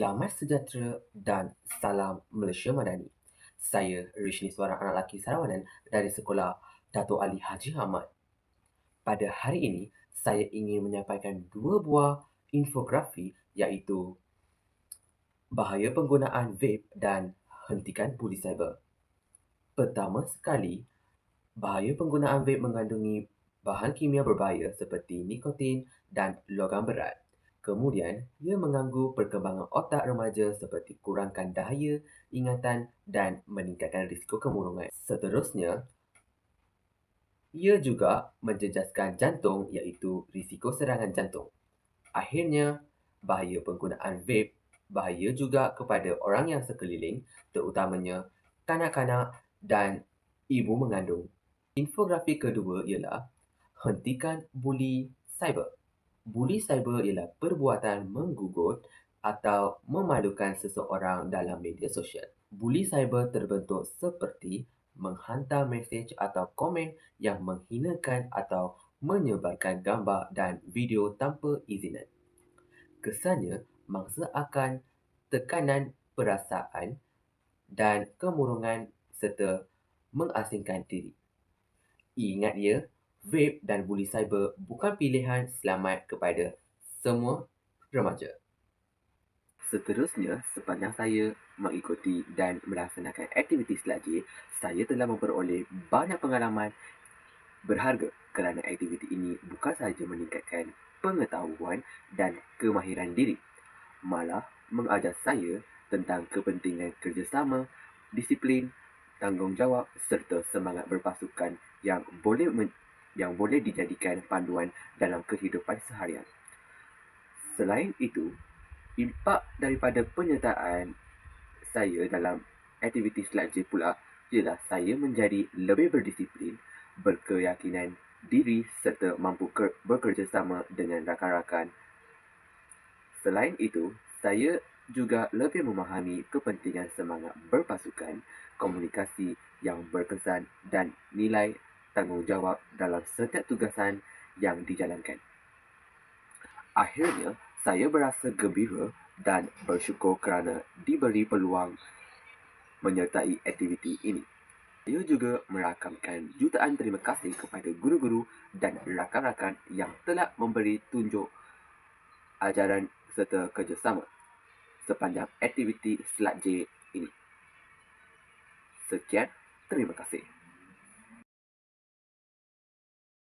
Selamat sejahtera dan salam Malaysia Madani. Saya Rishni seorang anak lelaki Sarawanan dari Sekolah Dato' Ali Haji Ahmad. Pada hari ini, saya ingin menyampaikan dua buah infografi iaitu bahaya penggunaan vape dan hentikan buli cyber. Pertama sekali, bahaya penggunaan vape mengandungi bahan kimia berbahaya seperti nikotin dan logam berat. Kemudian, ia mengganggu perkembangan otak remaja seperti kurangkan daya, ingatan dan meningkatkan risiko kemurungan. Seterusnya, ia juga menjejaskan jantung iaitu risiko serangan jantung. Akhirnya, bahaya penggunaan vape bahaya juga kepada orang yang sekeliling terutamanya kanak-kanak dan ibu mengandung. Infografi kedua ialah hentikan buli cyber. Buli cyber ialah perbuatan menggugut atau memalukan seseorang dalam media sosial. Buli cyber terbentuk seperti menghantar mesej atau komen yang menghinakan atau menyebarkan gambar dan video tanpa izinan. Kesannya, mangsa akan tekanan perasaan dan kemurungan serta mengasingkan diri. Ingat ya, vape dan buli cyber bukan pilihan selamat kepada semua remaja. Seterusnya, sepanjang saya mengikuti dan melaksanakan aktiviti selajir, saya telah memperoleh banyak pengalaman berharga kerana aktiviti ini bukan sahaja meningkatkan pengetahuan dan kemahiran diri, malah mengajar saya tentang kepentingan kerjasama, disiplin, tanggungjawab serta semangat berpasukan yang boleh men- yang boleh dijadikan panduan dalam kehidupan seharian. Selain itu, impak daripada penyertaan saya dalam aktiviti selajir pula ialah saya menjadi lebih berdisiplin, berkeyakinan diri serta mampu bekerjasama dengan rakan-rakan. Selain itu, saya juga lebih memahami kepentingan semangat berpasukan, komunikasi yang berkesan dan nilai tanggungjawab dalam setiap tugasan yang dijalankan. Akhirnya, saya berasa gembira dan bersyukur kerana diberi peluang menyertai aktiviti ini. Saya juga merakamkan jutaan terima kasih kepada guru-guru dan rakan-rakan yang telah memberi tunjuk ajaran serta kerjasama sepanjang aktiviti Slat J ini. Sekian, terima kasih.